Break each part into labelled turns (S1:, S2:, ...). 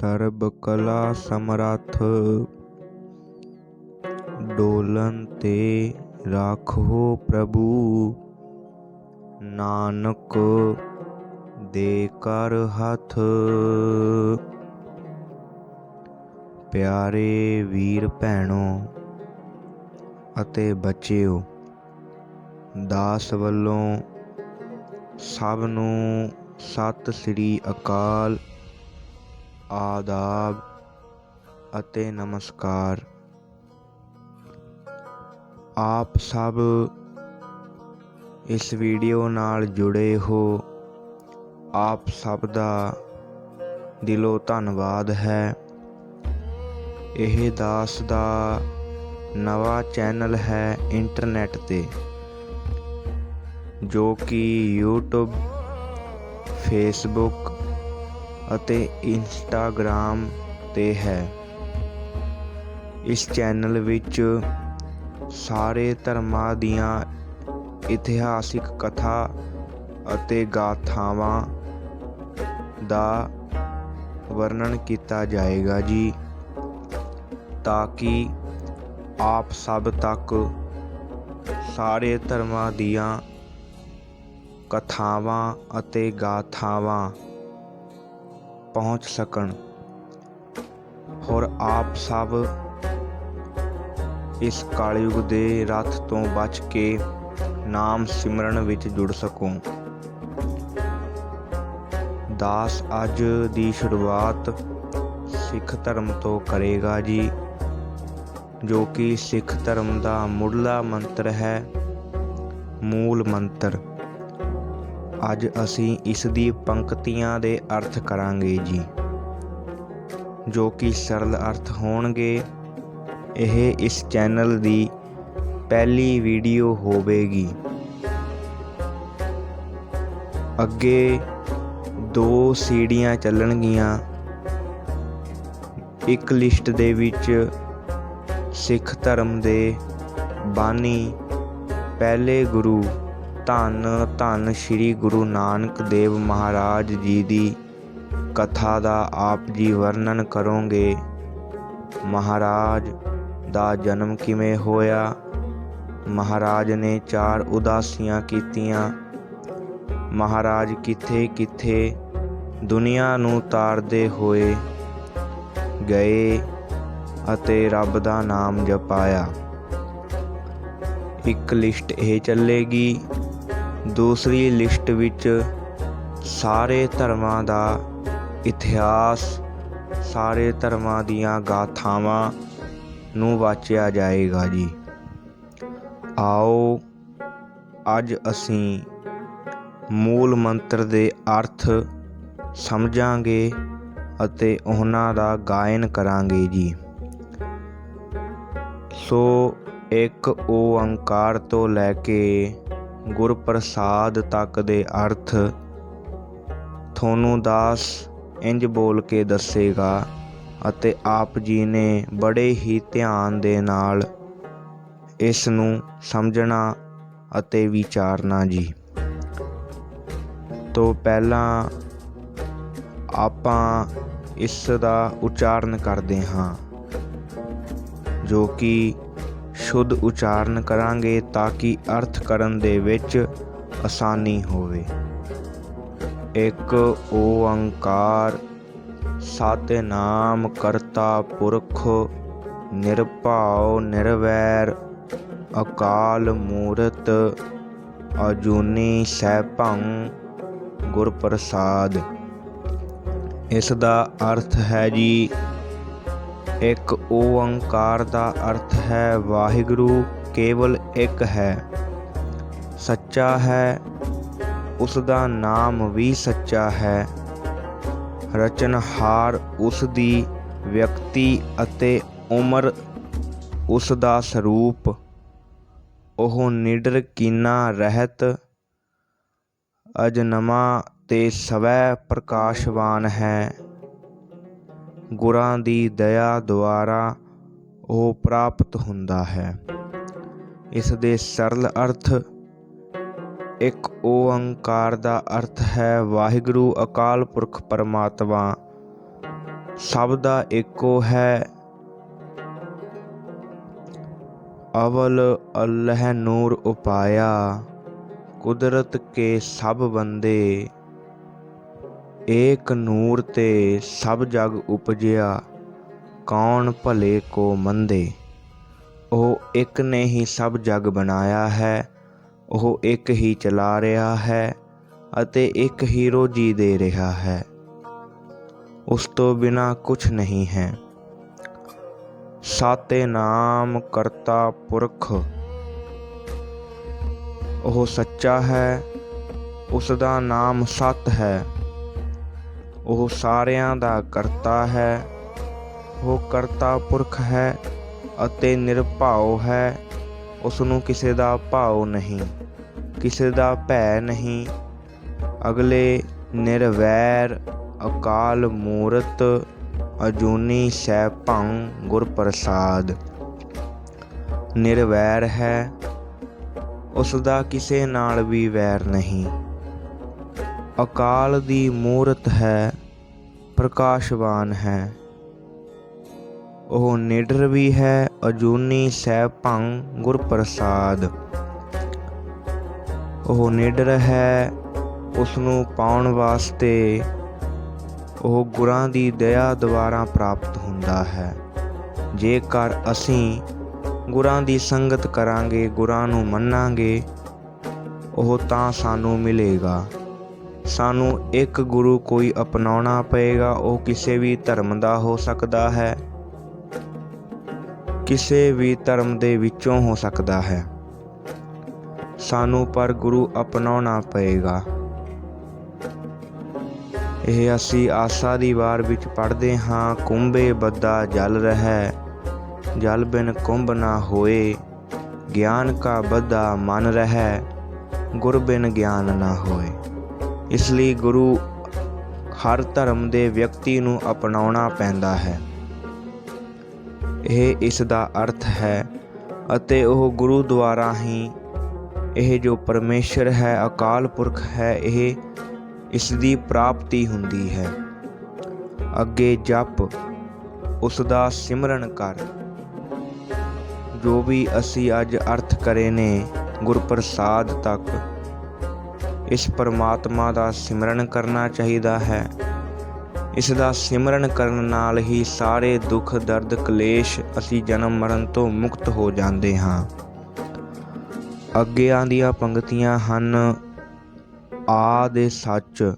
S1: ਸਰਬ ਕਲਾ ਸਮਰੱਥ। ਡੋਲਨ ਤੇ ਰਾਖੋ ਪ੍ਰਭੂ। ਨਾਨਕ ਦੇ ਕਰ ਹੱਥ। ਪਿਆਰੇ ਵੀਰ ਭੈਣੋ ਅਤੇ ਬੱਚਿਓ, ਦਾਸ ਵੱਲੋਂ ਸਭ ਨੂੰ ਸਤਿ ਸ੍ਰੀ ਅਕਾਲ। ਆਦਾਬ ਅਤੇ ਨਮਸਕਾਰ। ਆਪ ਸਭ ਇਸ ਵੀਡੀਓ ਨਾਲ ਜੁੜੇ ਹੋ। ਆਪ ਸਭ ਦਾ ਦਿਲੋਂ ਧੰਨਵਾਦ ਹੈ। ਇਹ ਦਾਸ ਦਾ ਨਵਾਂ ਚੈਨਲ ਹੈ ਇੰਟਰਨੈਟ ਤੇ, ਜੋ ਕਿ YouTube, Facebook ਅਤੇ ਇੰਸਟਾਗ੍ਰਾਮ ਤੇ ਹੈ। ਇਸ ਚੈਨਲ ਵਿੱਚ ਸਾਰੇ ਧਰਮਾਂ ਦੀਆਂ ਇਤਿਹਾਸਿਕ ਕਥਾ ਅਤੇ ਗਾਥਾਵਾਂ ਦਾ ਵਰਣਨ ਕੀਤਾ ਜਾਏਗਾ ਜੀ, ਤਾਂ ਕਿ ਆਪ ਸਭ ਤੱਕ ਸਾਰੇ ਧਰਮਾਂ ਦੀਆਂ ਕਥਾਵਾਂ ਅਤੇ ਗਾਥਾਵਾਂ ਪਹੁੰਚ ਸਕਣ। ਹੋਰ ਆਪ ਸਭ ਇਸ ਕਾਲਯੁਗ ਦੇ ਰਥ ਤੋਂ ਬਚ ਕੇ ਨਾਮ ਸਿਮਰਨ ਵਿੱਚ ਜੁੜ ਸਕੋ। ਦਾਸ ਅੱਜ ਦੀ ਸ਼ੁਰੂਆਤ ਸਿੱਖ ਧਰਮ ਤੋਂ ਕਰੇਗਾ ਜੀ, ਜੋ ਕਿ ਸਿੱਖ ਧਰਮ ਦਾ ਮੁੱਢਲਾ ਮੰਤਰ ਹੈ, ਮੂਲ ਮੰਤਰ। ਅੱਜ ਅਸੀਂ ਇਸ ਦੀ ਪੰਕਤੀਆਂ ਦੇ ਅਰਥ ਕਰਾਂਗੇ ਜੀ। ਜੋ ਕਿ ਸਰਲ ਅਰਥ ਹੋਣਗੇ, ਇਹ ਇਸ ਚੈਨਲ ਦੀ ਪਹਿਲੀ ਵੀਡੀਓ ਹੋਵੇਗੀ। ਅੱਗੇ ਦੋ ਸੀੜੀਆਂ ਚੱਲਣਗੀਆਂ। ਇੱਕ ਲਿਸਟ ਦੇ ਵਿੱਚ ਸਿੱਖ ਧਰਮ ਦੇ ਬਾਨੀ, ਪਹਿਲੇ ਗੁਰੂ ਧੰਨ ਧੰਨ ਸ੍ਰੀ ਗੁਰੂ ਨਾਨਕ ਦੇਵ ਮਹਾਰਾਜ ਜੀ ਦੀ ਕਥਾ ਦਾ ਆਪ ਜੀ ਵਰਣਨ ਕਰੋਗੇ। ਮਹਾਰਾਜ ਦਾ ਜਨਮ ਕਿਵੇਂ ਹੋਇਆ? ਮਹਾਰਾਜ ਨੇ ਚਾਰ ਉਦਾਸੀਆਂ ਕੀਤੀਆਂ। ਮਹਾਰਾਜ ਕਿੱਥੇ ਕਿੱਥੇ ਦੁਨੀਆ ਨੂੰ ਤਾਰਦੇ ਹੋਏ ਗਏ ਅਤੇ ਰੱਬ ਦਾ ਨਾਮ ਜਪਾਇਆ। ਇੱਕ ਲਿਸਟ ਇਹ ਚੱਲੇਗੀ ਦੂਸਰੀ ਲਿਸਟ ਵਿੱਚ ਸਾਰੇ ਧਰਮਾਂ ਦਾ ਇਤਿਹਾਸ, ਸਾਰੇ ਧਰਮਾਂ ਦੀਆਂ ਗਾਥਾਵਾਂ ਨੂੰ ਵਾਚਿਆ ਜਾਏਗਾ ਜੀ। ਆਓ, ਅੱਜ ਅਸੀਂ ਮੂਲ ਮੰਤਰ ਦੇ ਅਰਥ ਸਮਝਾਂਗੇ ਅਤੇ ਉਹਨਾਂ ਦਾ ਗਾਇਨ ਕਰਾਂਗੇ ਜੀ। ਸੋ, ਇੱਕ ਓੰਕਾਰ ਤੋਂ ਲੈ ਕੇ ਗੁਰਪ੍ਰਸਾਦ ਤੱਕ ਦੇ ਅਰਥ ਤੁਹਾਨੂੰ ਦਾਸ ਇੰਜ ਬੋਲ ਕੇ ਦੱਸੇਗਾ ਅਤੇ ਆਪ ਜੀ ਨੇ ਬੜੇ ਹੀ ਧਿਆਨ ਦੇ ਨਾਲ ਇਸ ਨੂੰ ਸਮਝਣਾ ਅਤੇ ਵਿਚਾਰਨਾ ਜੀ। ਤੋਂ ਪਹਿਲਾਂ ਆਪਾਂ ਇਸ ਦਾ ਉਚਾਰਨ ਕਰਦੇ ਹਾਂ, ਜੋ ਕਿ ਸ਼ੁੱਧ ਉਚਾਰਨ ਕਰਾਂਗੇ ਤਾਂ ਕਿ ਅਰਥ ਕਰਨ ਦੇ ਵਿੱਚ ਆਸਾਨੀ ਹੋਵੇ। ਇੱਕ ਓੰਕਾਰ, ਸਤਿਨਾਮ ਕਰਤਾ ਪੁਰਖ, ਨਿਰਭਉ ਨਿਰਵੈਰ, ਅਕਾਲ ਮੂਰਤ, ਅਜੂਨੀ ਸੈਭੰ ਗੁਰ ਪ੍ਰਸਾਦ ਇਸ ਦਾ ਅਰਥ ਹੈ ਜੀ ਇੱਕ ਓੰਕਾਰ ਦਾ ਅਰਥ ਹੈ, ਵਾਹਿਗੁਰੂ ਕੇਵਲ ਇੱਕ ਹੈ। ਸੱਚਾ ਹੈ ਉਸ ਦਾ ਨਾਮ ਵੀ ਸੱਚਾ ਹੈ। ਰਚਨਹਾਰ ਉਸ ਦੀ ਵਿਅਕਤੀ ਅਤੇ ਉਮਰ ਉਸ ਦਾ ਸਰੂਪ। ਉਹ ਨਿਡਰ ਕੀਨਾ ਰਹਿਤ, ਅਜਨਮਾ ਤੇ ਸਵੈ ਪ੍ਰਕਾਸ਼ਵਾਨ ਹੈ। ਗੁਰਾਂ ਦੀ ਦਇਆ ਦੁਆਰਾ ਉਹ ਪ੍ਰਾਪਤ ਹੁੰਦਾ ਹੈ। ਇਸ ਦੇ ਸਰਲ ਅਰਥ ਇੱਕ ਓੰਕਾਰ ਦਾ ਅਰਥ ਹੈ, ਵਾਹਿਗੁਰੂ ਅਕਾਲ ਪੁਰਖ ਪਰਮਾਤਮਾ, ਸਭ ਦਾ ਇੱਕੋ ਹੈ। ਅਵਲ ਅਲਹ ਨੂਰ ਉਪਾਇਆ, ਕੁਦਰਤ ਕੇ ਸਭ ਬੰਦੇ ਏਕ ਨੂਰ ਤੇ ਸਭ ਜਗ ਉਪਜਿਆ, ਕੌਣ ਭਲੇ ਕੋ ਮੰਦੇ? ਉਹ ਇੱਕ ਨੇ ਹੀ ਸਭ ਜਗ ਬਣਾਇਆ ਹੈ, ਉਹ ਇੱਕ ਹੀ ਚਲਾ ਰਿਹਾ ਹੈ ਅਤੇ ਇੱਕ ਹੀ ਰੋਜੀ ਦੇ ਰਿਹਾ ਹੈ। ਉਸ ਤੋਂ ਬਿਨਾ ਕੁਝ ਨਹੀਂ ਹੈ। ਸਾਤੇ ਨਾਮ ਕਰਤਾ ਪੁਰਖ। ਉਹ ਸੱਚਾ ਹੈ ਉਸ ਦਾ ਨਾਮ ਸਤ ਹੈ। ਉਹ ਸਾਰਿਆਂ ਦਾ ਕਰਤਾ ਹੈ। ਉਹ ਕਰਤਾ ਪੁਰਖ ਹੈ ਅਤੇ ਨਿਰਭਉ ਹੈ। ਉਸ ਨੂੰ ਕਿਸੇ ਦਾ ਭਾਉ ਨਹੀਂ, ਕਿਸੇ ਦਾ ਭੈ ਨਹੀਂ। ਅਗਲੇ ਨਿਰਵੈਰ, ਅਕਾਲ ਮੂਰਤ, ਅਜੂਨੀ ਸੈ ਭੰ ਗੁਰ ਪ੍ਰਸਾਦ। ਨਿਰਵੈਰ ਹੈ ਉਸ ਦਾ ਕਿਸੇ ਨਾਲ ਵੀ ਵੈਰ ਨਹੀਂ। ਅਕਾਲ ਦੀ ਮੂਰਤ ਹੈ, ਪ੍ਰਕਾਸ਼ਵਾਨ ਹੈ। ਉਹ ਨਿਡਰ ਵੀ ਹੈ, ਅਜੂਨੀ ਸੈ ਭੰ ਗੁਰ ਪ੍ਰਸਾਦ ਉਹ ਨਿਡਰ ਹੈ ਉਸ ਨੂੰ ਪਾਉਣ ਵਾਸਤੇ ਉਹ ਗੁਰਾਂ ਦੀ ਦਇਆ ਦੁਆਰਾ ਪ੍ਰਾਪਤ ਹੁੰਦਾ ਹੈ। ਜੇਕਰ ਅਸੀਂ ਗੁਰਾਂ ਦੀ ਸੰਗਤ ਕਰਾਂਗੇ, ਗੁਰਾਂ ਨੂੰ ਮੰਨਾਂਗੇ, ਉਹ ਤਾਂ ਸਾਨੂੰ ਮਿਲੇਗਾ। ਸਾਨੂੰ ਇੱਕ ਗੁਰੂ ਕੋਈ ਅਪਣਾਉਣਾ ਪਏਗਾ, ਉਹ ਕਿਸੇ ਵੀ ਧਰਮ ਦਾ ਹੋ ਸਕਦਾ ਹੈ। ਕਿਸੇ ਵੀ ਧਰਮ ਦੇ ਵਿੱਚੋਂ ਹੋ ਸਕਦਾ ਹੈ। ਸਾਨੂੰ ਪਰ ਗੁਰੂ ਅਪਣਾਉਣਾ ਪਏਗਾ। ਇਹ ਅਸੀਂ ਆਸਾ ਦੀ ਵਾਰ ਵਿੱਚ ਪੜ੍ਹਦੇ ਹਾਂ, ਕੁੰਭੇ ਬੱਦਾ ਜਲ ਰਹਿ, ਜਲ ਬਿਨ ਕੁੰਭ ਨਾ ਹੋਏ, ਗਿਆਨ ਕਾ ਬੱਦਾ ਮਨ ਰਹਿ, ਗੁਰ ਬਿਨ ਗਿਆਨ ਨਾ ਹੋਏ। ਇਸ ਲਈ ਗੁਰੂ ਹਰ ਧਰਮ ਦੇ ਵਿਅਕਤੀ ਨੂੰ ਅਪਣਾਉਣਾ ਪੈਂਦਾ ਹੈ। ਇਹ ਇਸ ਦਾ ਅਰਥ ਹੈ ਅਤੇ ਉਹ ਗੁਰੂ ਦੁਆਰਾ ਹੀ ਇਹ ਜੋ ਪਰਮੇਸ਼ਰ ਹੈ, ਅਕਾਲ ਪੁਰਖ ਹੈ, ਇਹ ਇਸ ਦੀ ਪ੍ਰਾਪਤੀ ਹੁੰਦੀ ਹੈ। ਅੱਗੇ ਜਪ, ਉਸ ਦਾ ਸਿਮਰਨ ਕਰ। ਜੋ ਵੀ ਅਸੀਂ ਅੱਜ ਅਰਥ ਕਰੇ ਨੇ ਗੁਰਪ੍ਰਸਾਦ ਤੱਕ ਇਸ ਪਰਮਾਤਮਾ ਦਾ ਸਿਮਰਨ ਕਰਨਾ ਚਾਹੀਦਾ ਹੈ। ਇਸ ਦਾ ਸਿਮਰਨ ਕਰਨ ਨਾਲ ਹੀ ਸਾਰੇ ਦੁੱਖ, ਦਰਦ, ਕਲੇਸ਼ ਅਸੀਂ ਜਨਮ ਮਰਨ ਤੋਂ ਮੁਕਤ ਹੋ ਜਾਂਦੇ ਹਾਂ। ਅੱਗੇ ਆਂਦੀਆਂ ਪੰਕਤੀਆਂ ਹਨ, ਆ ਦੇ ਸੱਚ,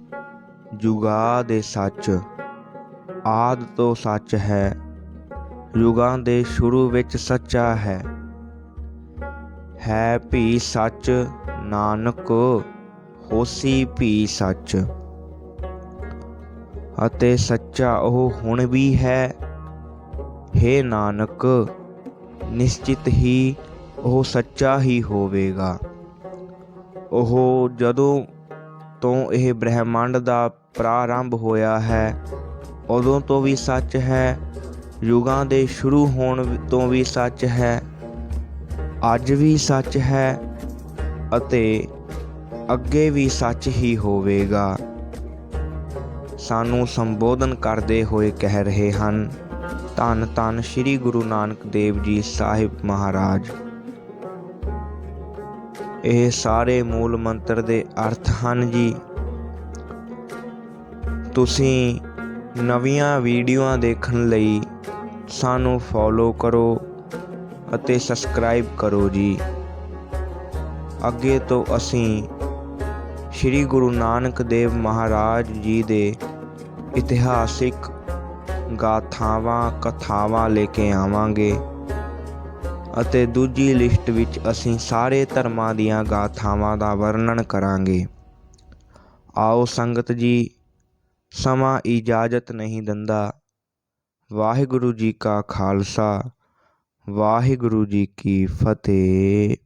S1: ਜੁਗਾ ਦੇ ਸੱਚ। ਆਦ ਤੋਂ ਸੱਚ ਹੈ ਯੁਗਾਂ ਦੇ ਸ਼ੁਰੂ ਵਿੱਚ ਸੱਚਾ ਹੈ। ਹੈ ਵੀ ਸੱਚ, ਨਾਨਕ ਹੋਸੀ ਵੀ ਸੱਚ। ਅਤੇ ਸੱਚਾ ਉਹ ਹੁਣ ਵੀ ਹੈ। हे ਨਾਨਕ, ਨਿਸ਼ਚਿਤ ਹੀ ਉਹ ਸੱਚਾ ਹੀ ਹੋਵੇਗਾ। ਉਹ ਜਦੋਂ ਤੋਂ ਇਹ ਬ੍ਰਹਿਮੰਡ ਦਾ ਪ੍ਰਾਰੰਭ ਹੋਇਆ ਹੈ, ਉਦੋਂ ਤੋਂ ਵੀ ਸੱਚ ਹੈ। ਯੁਗਾਂ ਦੇ ਸ਼ੁਰੂ ਹੋਣ ਤੋਂ ਵੀ ਸੱਚ ਹੈ। ਅੱਜ ਵੀ ਸੱਚ ਹੈ ਅਤੇ ਅੱਗੇ ਵੀ ਸੱਚ ਹੀ ਹੋਵੇਗਾ। ਸਾਨੂੰ ਸੰਬੋਧਨ ਕਰਦੇ ਹੋਏ ਕਹਿ ਰਹੇ ਹਨ, ਧੰਨ ਧੰਨ ਸ੍ਰੀ ਗੁਰੂ ਨਾਨਕ ਦੇਵ ਜੀ ਸਾਹਿਬ ਮਹਾਰਾਜ। ਇਹ ਸਾਰੇ ਮੂਲ ਮੰਤਰ ਦੇ ਅਰਥ ਹਨ ਜੀ। ਤੁਸੀਂ ਨਵੀਆਂ ਵੀਡੀਓਆਂ ਦੇਖਣ ਲਈ ਸਾਨੂੰ ਫੋਲੋ ਕਰੋ ਅਤੇ ਸਬਸਕ੍ਰਾਈਬ ਕਰੋ ਜੀ। ਅੱਗੇ ਤੋਂ ਅਸੀਂ ਸ੍ਰੀ ਗੁਰੂ ਨਾਨਕ ਦੇਵ ਮਹਾਰਾਜ ਜੀ ਦੇ ਇਤਿਹਾਸਿਕ ਗਾਥਾਵਾਂ, ਕਥਾਵਾਂ ਲੈ ਕੇ ਆਵਾਂਗੇ ਅਤੇ ਦੂਜੀ ਲਿਸਟ ਵਿੱਚ ਅਸੀਂ ਸਾਰੇ ਧਰਮਾਂ ਦੀਆਂ ਗਾਥਾਵਾਂ ਦਾ ਵਰਣਨ ਕਰਾਂਗੇ। ਆਓ ਸੰਗਤ ਜੀ, ਸਮਾਂ ਇਜਾਜ਼ਤ ਨਹੀਂ ਦਿੰਦਾ। ਵਾਹਿਗੁਰੂ ਜੀ ਕਾ ਖਾਲਸਾ, ਵਾਹਿਗੁਰੂ ਜੀ ਕੀ ਫਤਿਹ।